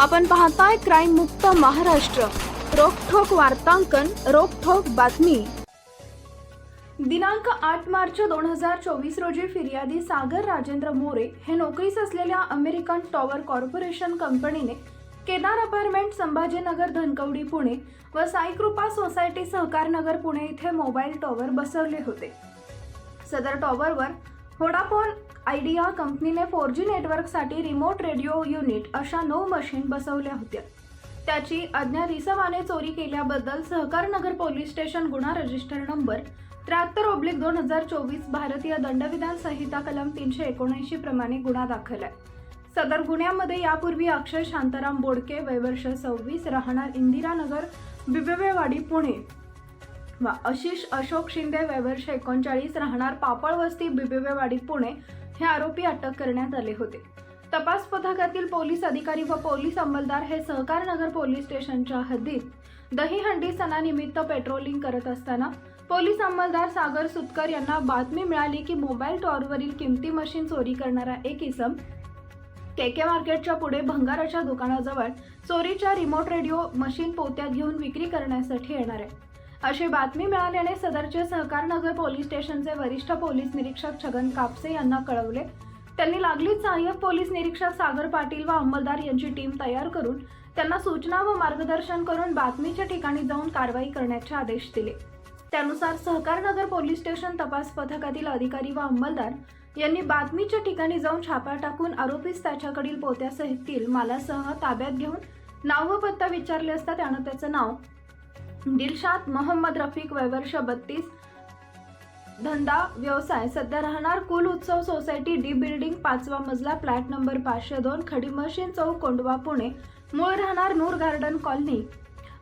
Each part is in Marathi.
आपण पाहताय क्राईम मुक्त महाराष्ट्र. रोखोक वार्तांकन रोखोक बातमी. दिनांक आठ मार्च दोन हजार चोवीस रोजी फिर्यादी सागर राजेंद्र मोरे हे नोकरीस असलेल्या अमेरिकन टॉवर कॉर्पोरेशन कंपनीने केदार अपार्टमेंट संभाजीनगर धनकवडी पुणे व साईकृपा सोसायटी सहकारनगर पुणे इथे मोबाईल टॉवर बसवले होते. सदर टॉवरवर व्होडाफोन आयडिया कंपनीने फोर जी नेटवर्कसाठी रिमोट रेडिओ युनिट अशा नऊ मशीन बसवल्या होत्या. त्याची अज्ञात इसमाने चोरी केल्याबद्दल सहकारनगर पोलीस स्टेशन गुन्हा रजिस्टर नंबर त्र्याहत्तर ओब्लिक दोन हजार चोवीस भारतीय दंडविधान संहिता कलम तीनशे एकोणऐंशी प्रमाणे गुन्हा दाखल आहे. सदर गुन्ह्यामध्ये यापूर्वी अक्षय शांताराम बोडके वयवर्ष सव्वीस राहणार इंदिरानगर बिबवेवाडी पुणे. वा आशिष अशोक शिंदे वयवर्ष एकोणचाळीस राहणार पापळवस्ती बिबिवेवाडी पुणे हे आरोपी अटक करण्यात आले होते. तपास पथकातील पोलीस अधिकारी व पोलीस अंमलदार हे सहकार नगर पोलीस स्टेशनच्या हद्दीत दहीहंडी सणानिमित्त पेट्रोलिंग करत असताना पोलीस अंमलदार सागर सुतकर यांना बातमी मिळाली की मोबाईल टॉवरवरील किमती मशीन चोरी करणारा एक इसम केके मार्केटच्या पुढे भंगाराच्या दुकानाजवळ चोरीच्या रिमोट रेडिओ मशीन पोत्यात घेऊन विक्री करण्यासाठी येणार आहे. अशी बातमी मिळाल्याने सदरचे सहकारनगर पोलीस स्टेशनचे वरिष्ठ पोलीस निरीक्षक छगन कापसे यांना कळवले. त्यांनी लागलीच सहाय्यक पोलीस निरीक्षक सागर पाटील व अंमलदार यांची टीम तयार करून त्यांना सूचना व मार्गदर्शन करून बातमीच्या ठिकाणी जाऊन कारवाई करण्याचे आदेश दिले. त्यानुसार सहकारनगर पोलीस स्टेशन तपास पथकातील अधिकारी व अंमलदार यांनी बातमीच्या ठिकाणी जाऊन छापा टाकून आरोपीस त्याच्याकडील पोत्यासहितील मालासह ताब्यात घेऊन नाव व पत्ता विचारले असता त्यानं त्याचं नाव दिलशाद मोहम्मद रफिक वयवर्ष बत्तीस. धंदा व्यवसाय. सध्या राहणार कुल उत्सव सोसायटी डी बिल्डिंग पाचवा मजला फ्लॅट नंबर पाचशे दोन खडी मशीन चौक कोंडवा पुणे. मूळ राहणार नूर गार्डन कॉलनी.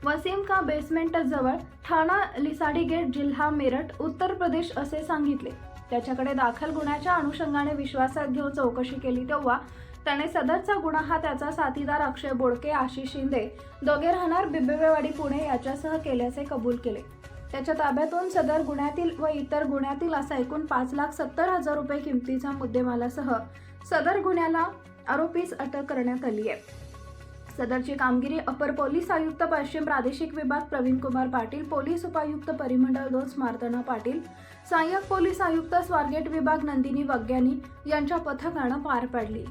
वसीम का बेसमेंट जवळ. ठाणा लिसाडी गेट जिल्हा मेरठ उत्तर प्रदेश असे सांगितले. त्याच्याकडे दाखल गुन्ह्याच्या अनुषंगाने विश्वासात घेऊन चौकशी केली तेव्हा त्याने सदरचा गुन्हा हा त्याचा साथीदार अक्षय बोडके आशिष शिंदे दोघे राहणार बिबवेवाडी पुणे याच्यासह केल्याचे कबूल केले. त्याच्या ताब्यातून सदर गुन्ह्यातील व इतर गुन्ह्यातील असा एकूण पाच लाख सत्तर हजार रुपये किमतीचा मुद्देमालासह सदर गुन्ह्याला आरोपीस अटक करण्यात आली आहे. सदरची कामगिरी अपर पोलीस आयुक्त पश्चिम प्रादेशिक विभाग प्रवीण कुमार पाटील पोलीस उपायुक्त परिमंडळ दोन स्मार्तना पाटील सहाय्यक पोलीस आयुक्त स्वारगेट विभाग नंदिनी वग्यानी यांच्या पथकानं पार पाडली.